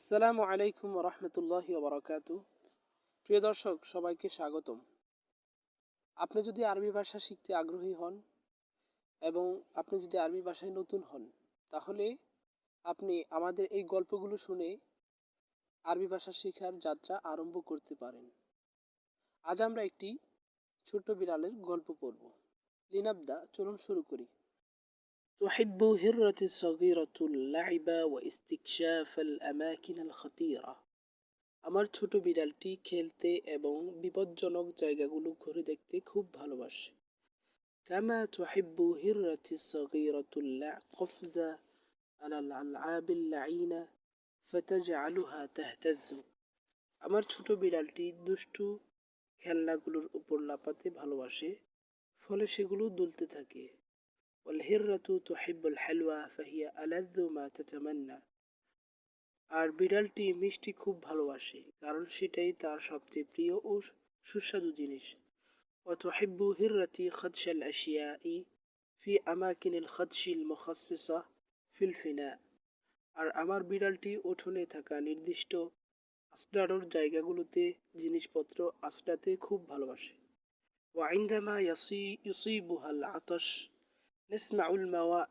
আসসালামু আলাইকুম রহমতুল্লাহ বারাকাত প্রিয় দর্শক, সবাইকে স্বাগতম। আপনি যদি আরবি ভাষা শিখতে আগ্রহী হন এবং আপনি যদি আরবি ভাষায় নতুন হন, তাহলে আপনি আমাদের এই গল্পগুলো শুনে আরবি ভাষা শেখার যাত্রা আরম্ভ করতে পারেন। আজ আমরা একটি ছোট্ট বিড়ালের গল্প পড়ব। লিনাবদা, চলুন শুরু করি। تحب هرة الصغيرة اللعب واستكشاف الأماكن الخطيرة আমার ছোট বিড়ালটি খেলতে এবং বিপজ্জনক জায়গাগুলো ঘুরে দেখতে খুব ভালোবাসে كما تحب هرة الصغيرة القفز على الألعاب اللعينة فتجعلها تهتز আমার ছোট বিড়ালটি দুষ্টু খেলনাগুলোর উপর লাপাতে ভালোবাসে ফলে সেগুলো দুলতে থাকে والهرة تحب الحلوى فهي ألذ ما تتمنى আর বিড়ালটি মিষ্টি খুব ভালোবাসে কারণ সেটাই তার সবচেয়ে প্রিয় ও সুস্বাদু জিনিস وتحب هرتي خدش الأشياء في أماكن الخدش المخصصة في الفناء আর আমার বিড়ালটি উঠোনে থাকা নির্দিষ্ট আসডানোর জায়গাগুলোতে জিনিসপত্র আসডাতে খুব ভালোবাসে وعندما يصيبها العطش نسمع المواء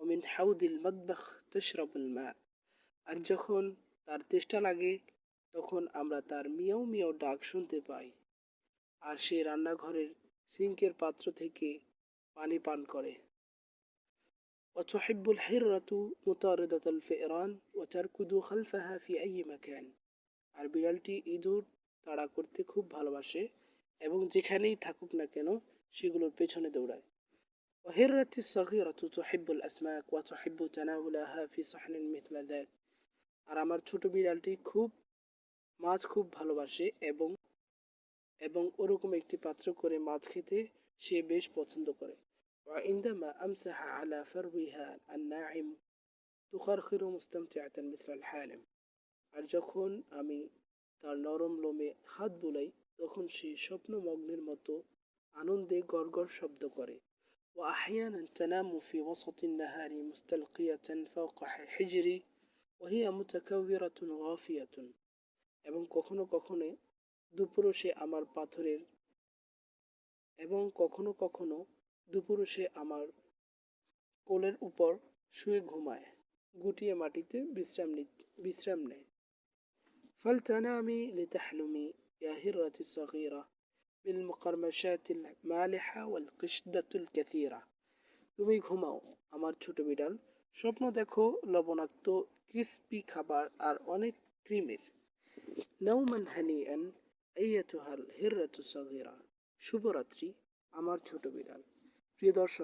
ومن حوض المطبخ تشرب الماء আর যখন তার তেষ্টা লাগে তখন আমরা তার মিয়াও মিয়াও ডাক শুনতে পাই আর সে রান্নাঘরের সিঙ্কের পাত্র থেকে পানি পান করে وتحب الحرة مطاردة الفئران وتركض خلفها في أي مكان আর বিড়ালটি ইঁদুর তাড়া করতে খুব ভালোবাসে এবং যেখানেই থাকুক না কেন সেগুলোর পেছনে দৌড়ায় وهرة الصغيرة تحب الأسماك وتحب تناولها في صحن مثل ذاك আর আমার ছোট বিড়ালটি খুব মাছ খুব ভালোবাসে এবং এবং ওরকম একটি পাত্র করে মাছ খেতে সে বেশ পছন্দ করে وعندما أمسح على فروها الناعم تخرخر مستمتعة مثل الحالم আর যখন আমি তার নরম লোমে হাত বুলাই তখন সে স্বপ্নমগ্নের মতো আনন্দে গড়গড় শব্দ করে وأحيانا تنام في وسط النهار مستلقية فوق حجري وهي متكورة غافية এবং কখনো কখনো দুপুরও সে আমার পাথরের এবং কখনো কখনো দুপুরও সে আমার কোলের উপর শুয়ে ঘুমায় গুটিয়ে মাটিতে বিশ্রাম বিশ্রাম নেয় فلتنامي لتحلمي يا هرة الصغيرة بالمقرمشات المالحة والقشدة الكثيرة তুমি ঘুমাও আমার ছোট বিড়াল স্বপ্ন দেখো লবণাক্ত ক্রিস্পি খাবার আর অনেক ক্রিমের নৌমান হানিয়ান আইয়াতুহাল হিররাতু সগীরা শুভরাত্রি আমার ছোট বিড়াল প্রিয় দর্শক